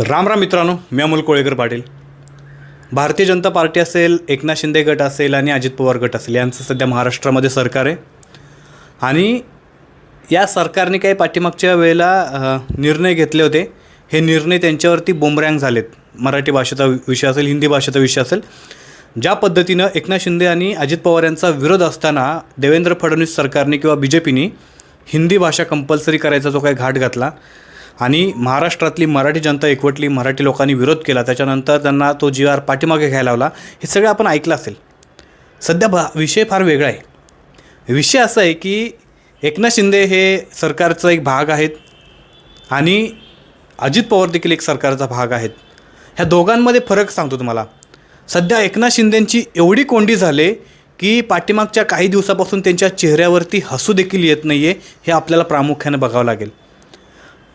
राम राम मित्रांनो मी अमोल कोळेकर पाटील. भारतीय जनता पार्टी असेल एकनाथ शिंदे गट असेल आणि अजित पवार गट असेल यांचं सध्या महाराष्ट्रामध्ये सरकार आहे. आणि या सरकारने काही पाठीमागच्या वेळेला निर्णय घेतले होते. हे निर्णय त्यांच्यावरती बोमरँग झालेत. मराठी भाषेचा विषय असेल हिंदी भाषेचा विषय असेल ज्या पद्धतीनं एकनाथ शिंदे आणि अजित पवार यांचा विरोध असताना देवेंद्र फडणवीस सरकारने किंवा बी जे पीने हिंदी भाषा कंपल्सरी करायचा जो काही घाट घातला आणि महाराष्ट्रातली मराठी जनता एकवटली मराठी लोकांनी विरोध केला त्याच्यानंतर त्यांना तो जी आर पाठीमागे घ्यायला लावला हे सगळं आपण ऐकलं असेल. सध्या भा विषय फार वेगळा आहे. विषय असा आहे की एकनाथ शिंदे हे सरकारचा एक भाग आहेत आणि अजित पवार देखील एक सरकारचा भाग आहेत. ह्या दोघांमध्ये फरक सांगतो तुम्हाला. सध्या एकनाथ शिंदेंची एवढी कोंडी झाले की पाठीमागच्या काही दिवसापासून त्यांच्या चेहऱ्यावरती हसू देखील येत नाही आहे हे आपल्याला प्रामुख्याने बघावं लागेल.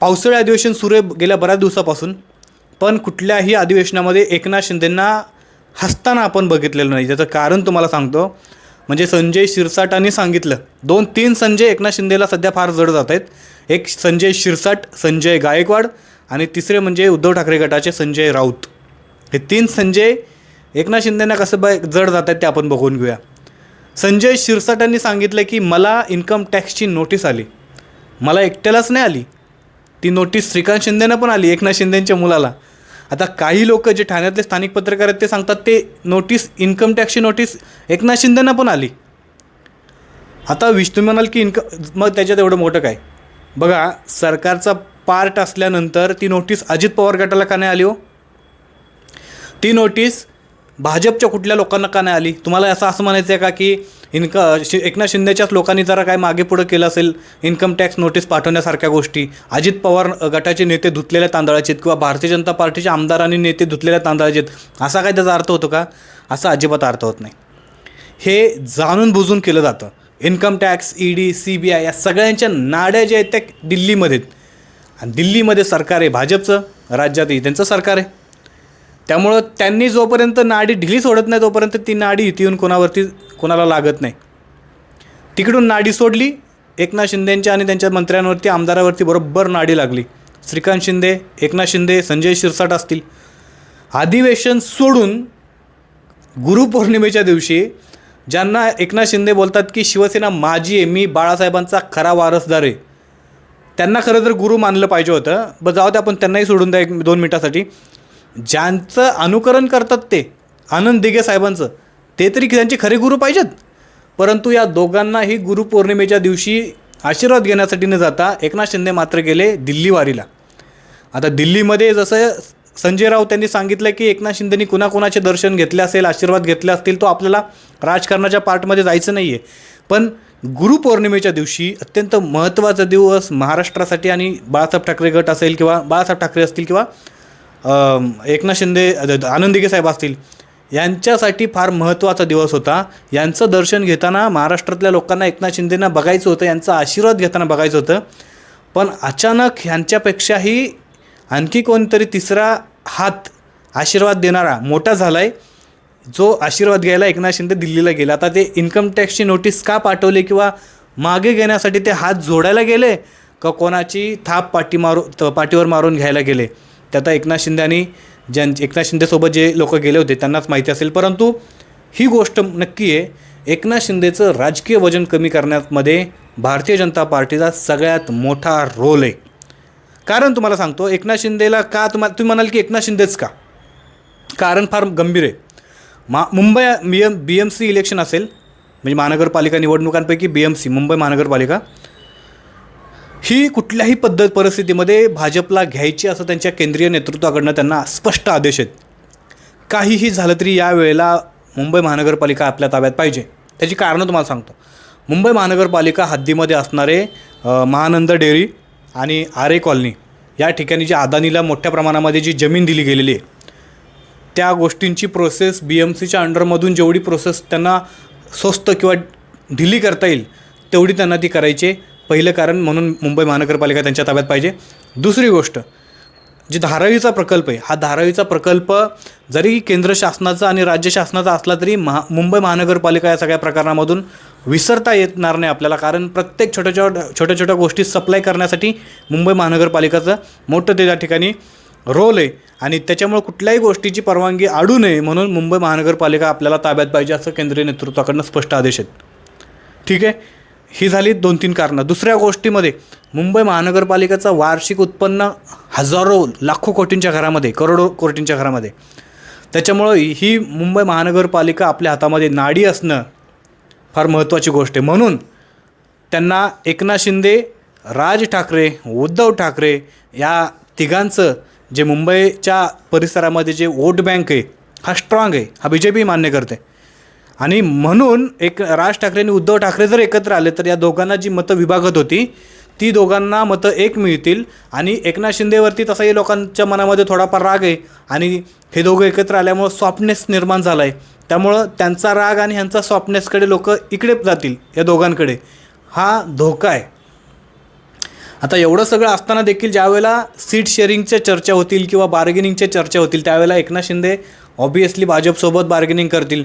पावसाळी अधिवेशन सुरू आहे गेल्या बऱ्याच दिवसापासून पण कुठल्याही अधिवेशनामध्ये एकनाथ शिंदेंना हसताना आपण बघितलेलं नाही. त्याचं कारण तुम्हाला सांगतो म्हणजे संजय शिरसाटांनी सांगितलं दोन तीन संजय एकनाथ शिंदेला सध्या फार जड जात आहेत. एक संजय शिरसाट संजय गायकवाड आणि तिसरे म्हणजे उद्धव ठाकरे गटाचे संजय राऊत. हे तीन संजय एकनाथ शिंदेंना कसं ब जड जात आहेत ते आपण बघून घेऊया. संजय शिरसाटांनी सांगितलं की मला इन्कम टॅक्सची नोटीस आली. मला एकट्यालाच नाही आली. ती नोटीस श्रीकांत शिंदेनं पण आली एकनाथ शिंदेंच्या मुलाला. आता काही लोक जे ठाण्यातले स्थानिक पत्रकार आहेत ते सांगतात ते नोटीस इन्कम टॅक्सची नोटीस एकनाथ शिंदेंना पण आली. आता विष्णू म्हणाल की इन्कम मग त्याच्यात एवढं मोठं काय? बघा सरकारचा पार्ट असल्यानंतर ती नोटीस अजित पवार गटाला का नाही आली हो? ती नोटीस भाजपच्या कुठल्या लोकांना का नाही आली? तुम्हाला असं असं म्हणायचं आहे का की इन्का शि एकनाथ शिंदेच्याच लोकांनी जरा काय मागे पुढं केलं असेल इन्कम टॅक्स नोटीस पाठवण्यासारख्या गोष्टी. अजित पवार गटाचे नेते धुतलेल्या तांदळाचे आहेत किंवा भारतीय जनता पार्टीचे आमदारांनी नेते धुतलेल्या तांदळाचे आहेत. असा काय त्याचा अर्थ होतो का? असा अजिबात अर्थ होत नाही. हे जाणून बुजून केलं जातं. Income tax E D C B I या सगळ्यांच्या नाड्या ज्या आहेत त्या दिल्लीमध्ये आहेत. आणि दिल्लीमध्ये सरकार आहे भाजपचं राज्यातही त्यांचं सरकार आहे. त्यामुळं त्यांनी जोपर्यंत नाडी ढिली सोडत नाही तोपर्यंत ती नाडी इथे येऊन कोणावरती कोणाला लागत नाही. तिकडून नाडी सोडली एकनाथ शिंदेंच्या आणि त्यांच्या मंत्र्यांवरती आमदारावरती बरोबर नाडी लागली. श्रीकांत शिंदे एकनाथ शिंदे संजय शिरसाट असतील. अधिवेशन सोडून गुरुपौर्णिमेच्या दिवशी ज्यांना एकनाथ शिंदे बोलतात की शिवसेना माझी आहे मी बाळासाहेबांचा खरा वारसदार आहे. त्यांना खरं तर गुरु मानलं पाहिजे होतं. बरं जाऊ द्या आपण त्यांनाही सोडून द्या एक दोन मिनटासाठी. ज्यांचं अनुकरण करतात ते आनंद दिघे साहेबांचं ते तरी त्यांचे खरे गुरु पाहिजेत. परंतु या दोघांनाही गुरुपौर्णिमेच्या दिवशी आशीर्वाद घेण्यासाठी न जाता एकनाथ शिंदे मात्र गेले दिल्ली वारीला. आता दिल्लीमध्ये जसं संजय राऊत त्यांनी सांगितलं की एकनाथ शिंदेनी कुणाकुणाचे दर्शन घेतले असेल आशीर्वाद घेतले असतील तो आपल्याला राजकारणाच्या पार्टमध्ये जायचं नाही आहे पण गुरुपौर्णिमेच्या दिवशी अत्यंत महत्त्वाचा दिवस महाराष्ट्रासाठी आणि बाळासाहेब ठाकरे गट असेल किंवा बाळासाहेब ठाकरे असतील किंवा एकनाथ शिंदे अ, आनंद साहेब असतील यांच्यासाठी फार महत्त्वाचा दिवस होता. यांचं दर्शन घेताना महाराष्ट्रातल्या लोकांना एकनाथ शिंदेंना बघायचं होतं यांचा आशीर्वाद घेताना बघायचं होतं. पण अचानक ह्यांच्यापेक्षाही आणखी कोणतरी तिसरा हात आशीर्वाद देणारा मोठा झाला आहे जो आशीर्वाद घ्यायला एकनाथ शिंदे दिल्लीला गेला. आता ते इन्कम टॅक्सची नोटीस का पाठवली किंवा मागे घेण्यासाठी ते हात जोडायला गेले का कोणाची थाप पाठी मारू त- पाठीवर मारून घ्यायला गेले? ते आता एकनाथ शिंदे आणि ज्यां एकनाथ शिंदेसोबत जे लोक गेले होते त्यांनाच माहिती असेल. परंतु ही गोष्ट नक्की आहे एकनाथ शिंदेचं राजकीय वजन कमी करण्यामध्ये भारतीय जनता पार्टीचा सगळ्यात मोठा रोल आहे. कारण तुम्हाला सांगतो एकनाथ शिंदेला का तुम्हाला तुम्ही म्हणाल की एकनाथ शिंदेच का? कारण फार गंभीर आहे. मा Mumbai B M B M C election असेल म्हणजे महानगरपालिका निवडणुकांपैकी बी एम सी मुंबई महानगरपालिका ही कुठल्याही पद्धत परिस्थितीमध्ये भाजपला घ्यायची असं त्यांच्या केंद्रीय नेतृत्वाकडनं त्यांना स्पष्ट आदेश आहेत. काहीही झालं तरी या वेळेला मुंबई महानगरपालिका आपल्या ताब्यात पाहिजे. त्याची कारणं तुम्हाला सांगतो. मुंबई महानगरपालिका हद्दीमध्ये असणारे महानंद डेअरी आणि आरे कॉलनी या ठिकाणी जी अदानीला मोठ्या प्रमाणामध्ये जी जमीन दिली गेलेली आहे त्या गोष्टींची प्रोसेस बी एम सीच्या अंडरमधून जेवढी प्रोसेस त्यांना स्वस्त किंवा ढिली करता येईल तेवढी त्यांना ती करायची. आहे. पहिलं कारण म्हणून मुंबई महानगरपालिका त्यांच्या ताब्यात पाहिजे. दुसरी गोष्ट जी धारावीचा प्रकल्प आहे हा धारावीचा प्रकल्प जरी केंद्र शासनाचा आणि राज्य शासनाचा असला तरी महा मुंबई महानगरपालिका या सगळ्या प्रकरणामधून विसरता येणार नाही आपल्याला. कारण प्रत्येक छोट्या छोट्या छोट्या छोट्या गोष्टी सप्लाय करण्यासाठी मुंबई महानगरपालिकाचं मोठं ते त्या ठिकाणी रोल आहे. आणि त्याच्यामुळे कुठल्याही गोष्टीची परवानगी आडू नये म्हणून मुंबई महानगरपालिका आपल्याला ताब्यात पाहिजे असं केंद्रीय नेतृत्वाकडनं स्पष्ट आदेश आहेत. ठीक आहे? ही झाली दोन तीन कारणं. दुसऱ्या गोष्टीमध्ये मुंबई महानगरपालिकेचं वार्षिक उत्पन्न हजारो लाखो कोटींच्या घरामध्ये करोडो कोटींच्या घरामध्ये. त्याच्यामुळं ही मुंबई महानगरपालिका आपल्या हातामध्ये नाडी असणं फार महत्त्वाची गोष्ट आहे. म्हणून त्यांना एकनाथ शिंदे राज ठाकरे उद्धव ठाकरे या तिघांचं जे मुंबईच्या परिसरामध्ये जे वोट बँक आहे हा स्ट्रॉंग आहे. हा बी जे पी मान्य करते आणि म्हणून एक राज ठाकरे आणि उद्धव ठाकरे जर एकत्र आले तर या दोघांना जी मतं विभागत होती ती दोघांना मतं एक मिळतील. आणि एकनाथ शिंदेवरती तसाही लोकांच्या मनामध्ये थोडाफार राग आहे. आणि हे दोघं एकत्र आल्यामुळं सॉफ्टनेस निर्माण झाला आहे त्यामुळं त्यांचा राग आणि ह्यांचा सॉफ्टनेसकडे लोक इकडे जातील या दोघांकडे. हा धोका आहे. आता एवढं सगळं असताना देखील ज्यावेळेला सीट शेअरिंगच्या चर्चा होतील किंवा बार्गेनिंगच्या चर्चा होतील त्यावेळेला एकनाथ शिंदे ऑब्वियसली भाजपसोबत बार्गेनिंग करतील.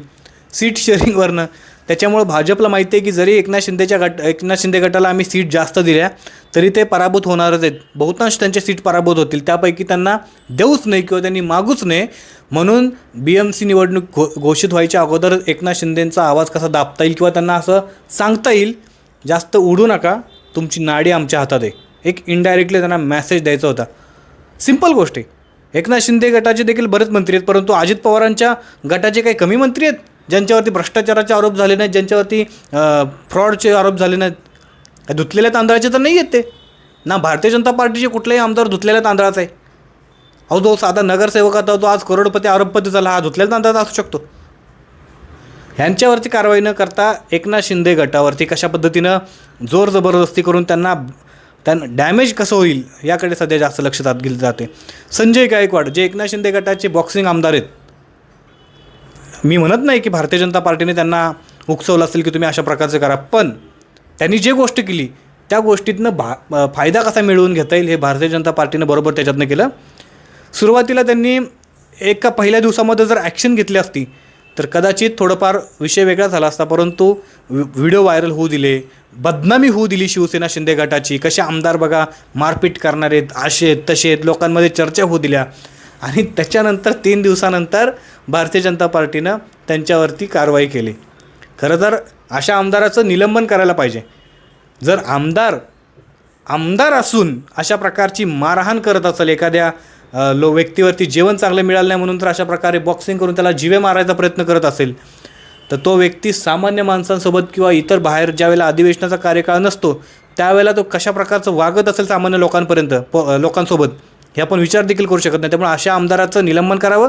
सीट शेअरिंगवरनं त्याच्यामुळं भाजपला माहिती आहे की जरी एकनाथ शिंदेच्या गट एकनाथ शिंदे गटाला आम्ही सीट जास्त दिल्या तरी ते पराभूत होणारच आहेत. बहुतांश त्यांच्या सीट पराभूत होतील. त्यापैकी त्यांना देऊच नाही किंवा त्यांनी मागूच नये. म्हणून बी एम सी निवडणूक घो घोषित व्हायच्या अगोदर एकनाथ शिंदेंचा आवाज कसा दाबता येईल किंवा त्यांना असं सांगता येईल जास्त उडू नका. तुमची नाडी आमच्या हातात आहे. एक इनडायरेक्टली त्यांना मॅसेज द्यायचा होता. सिंपल गोष्ट आहे. एकनाथ शिंदे गटाचे देखील बरेच मंत्री आहेत परंतु अजित पवारांच्या गटाचे काही कमी मंत्री आहेत? ज्यांच्यावरती भ्रष्टाचाराचे आरोप झाले नाहीत ज्यांच्यावरती फ्रॉडचे आरोप झाले नाहीत. धुतलेल्या तांदळाचे तर नाही आहेत ते. ना भारतीय जनता पार्टीचे कुठलाही आमदार धुतलेल्या तांदळाचा आहे. अहो जो साधा नगरसेवक आता तो आज करोडपती आरोपपती झाला हा धुतलेल्या तांदळाचा असू शकतो. ह्यांच्यावरती कारवाई न करता एकनाथ शिंदे गटावरती कशा पद्धतीनं जोर जबरदस्ती करून त्यांना त्यांना डॅमेज कसं होईल याकडे सध्या जास्त लक्ष दात गेले जाते. संजय गायकवाड जे एकनाथ शिंदे गटाचे बॉक्सिंग आमदार आहेत मी म्हणत नाही की भारतीय जनता पार्टीने त्यांना उकसवलं असेल की तुम्ही अशा प्रकारचं करा पण त्यांनी जे गोष्ट केली त्या गोष्टीतनं भा फायदा कसा मिळवून घेता येईल हे भारतीय जनता पार्टीनं बरोबर त्याच्यातनं केलं. सुरुवातीला त्यांनी एका पहिल्या दिवसामध्ये जर ॲक्शन घेतली असती तर कदाचित थोडंफार विषय वेगळा झाला असता परंतु वि व्हिडिओ व्हायरल होऊ दिले बदनामी होऊ दिली शिवसेना शिंदे गटाची कसे आमदार बघा मारपीट करणार आहेत असे आहेत तसे आहेत लोकांमध्ये चर्चा होऊ दिल्या. आणि त्याच्यानंतर तीन दिवसानंतर भारतीय जनता पार्टीनं त्यांच्यावरती कारवाई केली. खरं तर अशा आमदाराचं निलंबन करायला पाहिजे. जर आमदार आमदार असून अशा प्रकारची मारहाण करत असेल एखाद्या लो व्यक्तीवरती जेवण चांगलं मिळालं नाही म्हणून तर अशा प्रकारे बॉक्सिंग करून त्याला जिवे मारायचा प्रयत्न करत असेल तर तो व्यक्ती सामान्य माणसांसोबत किंवा इतर बाहेर ज्यावेळेला अधिवेशनाचा कार्यकाळ नसतो त्यावेळेला तो कशा प्रकारचं वागत असेल सामान्य लोकांपर्यंत प लोकांसोबत? हे आपण विचार देखील करू शकत नाही. त्यामुळे अशा आमदाराचं निलंबन करावं.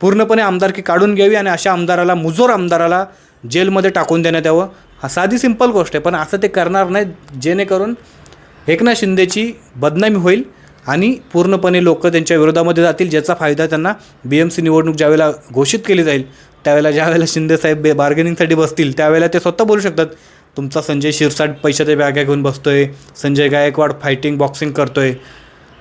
पूर्णपणे आमदारकी काढून घ्यावी आणि अशा आमदाराला मुजोर आमदाराला जेलमध्ये टाकून देण्यात यावं. हा साधी सिंपल गोष्ट आहे पण असं ते करणार नाहीत. जेणेकरून एकनाथ शिंदेची बदनामी होईल आणि पूर्णपणे लोक त्यांच्या विरोधामध्ये जातील ज्याचा फायदा त्यांना बी एम सी निवडणूक ज्यावेळेला घोषित केली जाईल त्यावेळेला ज्यावेळेला शिंदेसाहेब बे बार्गेनिंगसाठी बसतील त्यावेळेला ते स्वतः बोलू शकतात तुमचा संजय शिरसाट पैशाच्या बॅगा घेऊन बसतोय संजय गायकवाड फायटिंग बॉक्सिंग करतोय.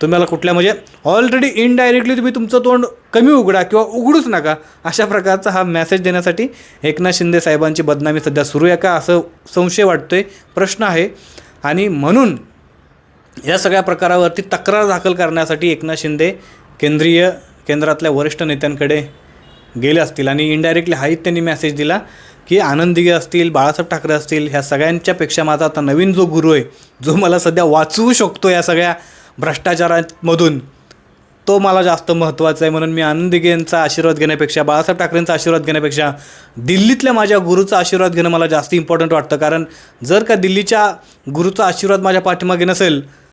तुम्हाला कुठल्या म्हणजे ऑलरेडी इनडायरेक्टली तुम्ही तुमचं तोंड कमी उघडा किंवा उघडूच नका. अशा प्रकारचा हा मेसेज देण्यासाठी एकनाथ शिंदे साहेबांची बदनामी सध्या सुरू आहे का असं संशय वाटतोय प्रश्न आहे. आणि म्हणून या सगळ्या प्रकारावरती तक्रार दाखल करण्यासाठी एकनाथ शिंदे केंद्रीय केंद्रातल्या वरिष्ठ नेत्यांकडे गेले असतील. आणि इनडायरेक्टली हाही त्यांनी मेसेज दिला की आनंदी असतील बाळासाहेब ठाकरे असतील ह्या सगळ्यांच्यापेक्षा माझा आता नवीन जो गुरु आहे जो मला सध्या वाचवू शकतो या सगळ्या भ्रष्टाचारामधून. तो मला जास्त महत्त्वाचा आहे म्हणून मी आनंदगेंचा आशीर्वाद घेण्यापेक्षा बाळासाहेब ठाकरेंचा आशीर्वाद घेण्यापेक्षा दिल्लीतल्या माझ्या गुरुचा आशीर्वाद घेणं मला जास्त इम्पॉर्टंट वाटतं. कारण जर का दिल्लीच्या गुरुचा आशीर्वाद माझ्या पाठीमागे नसेल